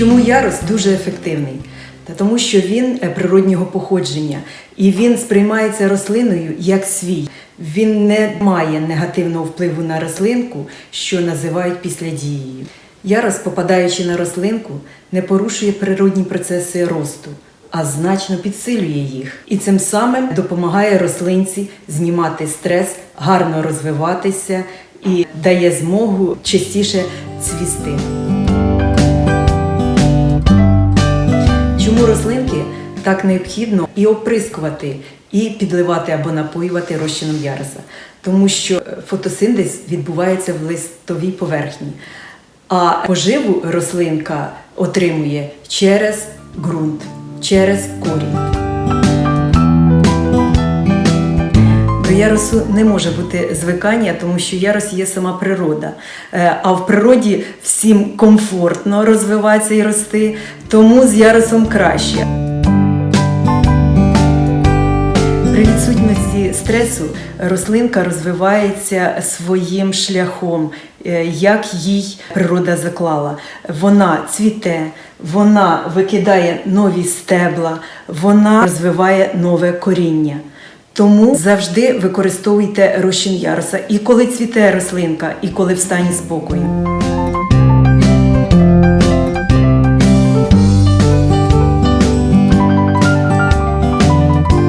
Чому ярус дуже ефективний? Та тому, що він е, природнього походження і він сприймається рослиною як свій. Він не має негативного впливу на рослинку, що називають післядією. Ярус, попадаючи на рослинку, не порушує природні процеси росту, а значно підсилює їх. І цим самим допомагає рослинці знімати стрес, гарно розвиватися і дає змогу частіше цвісти. Чому рослинки так необхідно і оприскувати, і підливати або напоювати розчином яруса? Тому що е, фотосинтез відбувається в листовій поверхні, а поживу рослинка отримує через ґрунт, через корінь. Ярусу не може бути звикання, тому що ярус є сама природа. Е, А в природі всім комфортно розвиватися і рости, тому з ярусом краще. При відсутності стресу рослинка розвивається своїм шляхом, е, як їй природа заклала. Вона цвіте, вона викидає нові стебла, вона розвиває нове коріння. Тому завжди використовуйте розчин яруса і коли цвіте рослинка, і коли в стані спокою.